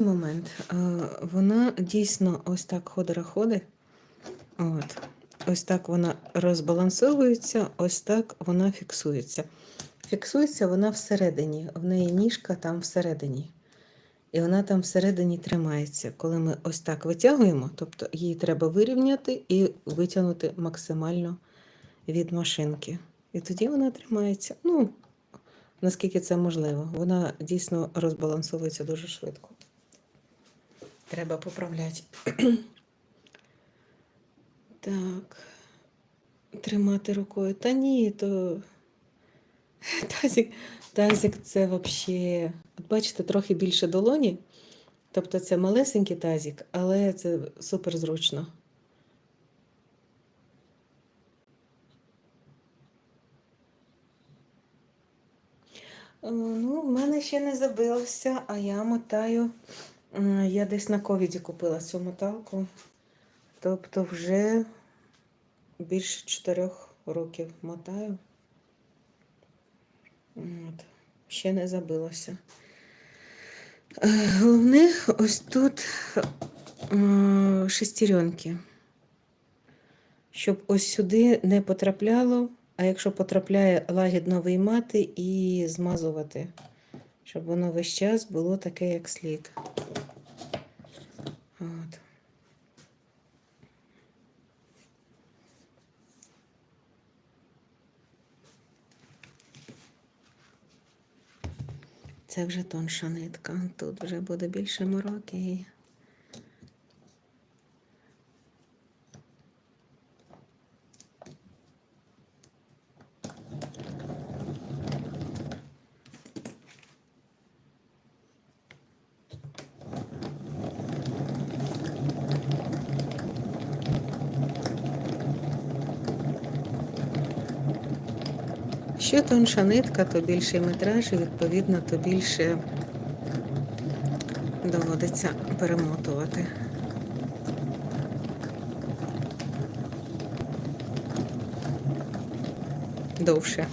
момент. Вона дійсно ось так ходора ходить. От. Ось так вона розбалансовується, ось так вона фіксується. Фіксується вона всередині, в неї ніжка там всередині. І вона там всередині тримається. Коли ми ось так витягуємо, тобто її треба вирівняти і витягнути максимально від машинки. І тоді вона тримається. Ну, наскільки це можливо. Вона дійсно розбалансовується дуже швидко. Треба поправляти. Так. Тримати рукою. Та ні, то тазик, тазик це взагалі. От бачите, трохи більше долоні. Тобто це малесенький тазик, але це супер зручно. Е, Ну, в мене ще не забилося, а я мотаю. М, Я десь на ковіді купила цю моталку. Тобто вже більше чотирьох років мотаю. От. Ще не забилося. Е, Головне, ось тут е, шестеренки. Щоб ось сюди не потрапляло, а якщо потрапляє, лагідно виймати і змазувати, щоб воно весь час було таке, як слід. От. Це вже тонша нитка. Тут вже буде більше мороки. Що тонша нитка, то більший метраж, і відповідно, то більше доводиться перемотувати. Довше.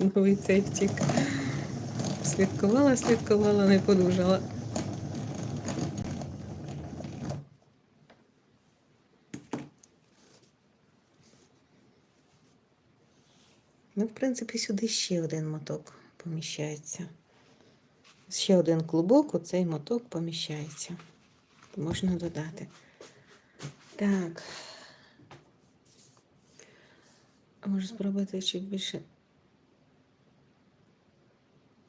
Знову і цей втік. Слідкувала, слідкувала, не подужала. Ну, в принципі, сюди ще один моток поміщається. Ще один клубок, у цей моток поміщається. Можна додати. Так. Можу спробувати чуть більше.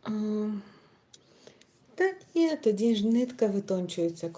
А, Та ні, тоді ж нитка витончується.